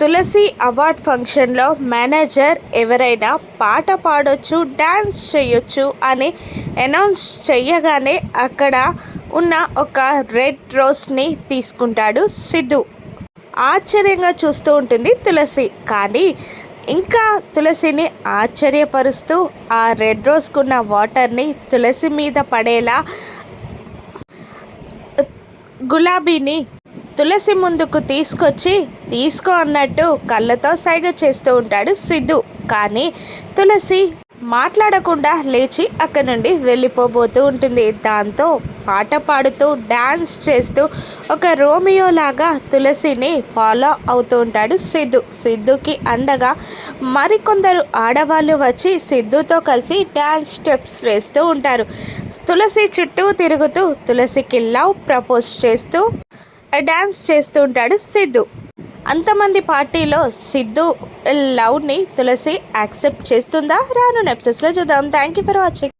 తులసి award ఫంక్షన్లో manager ఎవరైనా పాట పాడొచ్చు డ్యాన్స్ చేయొచ్చు అని అనౌన్స్ చేయగానే అక్కడ ఉన్న ఒక రెడ్ రోస్ని తీసుకుంటాడు సిద్ధు. ఆశ్చర్యంగా చూస్తూ ఉంటుంది తులసి. కానీ ఇంకా తులసిని ఆశ్చర్యపరుస్తూ ఆ రెడ్ రోస్కున్న వాటర్ని తులసి మీద పడేలా గులాబీని తులసి ముందుకు తీసుకొచ్చి తీసుకో అన్నట్టు కళ్ళతో సైగ చేస్తూ ఉంటాడు సిద్ధు. కానీ తులసి మాట్లాడకుండా లేచి అక్కడి నుండి వెళ్ళిపోబోతూ ఉంటుంది. దాంతో పాట పాడుతూ డ్యాన్స్ చేస్తూ ఒక రోమియో లాగా తులసిని ఫాలో అవుతూ ఉంటాడు సిద్ధు. సిద్ధుకి అండగా మరికొందరు ఆడవాళ్ళు వచ్చి సిద్ధుతో కలిసి డ్యాన్స్ స్టెప్స్ వేస్తూ ఉంటారు. తులసి చుట్టూ తిరుగుతూ తులసికి లవ్ ప్రపోజ్ చేస్తూ డ్యాన్స్ చేస్తుంటాడు సిద్ధు. అంతమంది పార్టీలో సిద్ధు లవ్ని తులసి యాక్సెప్ట్ చేస్తుందా? రాను ఎపిసోడ్స్లో చూద్దాం. Thank you for watching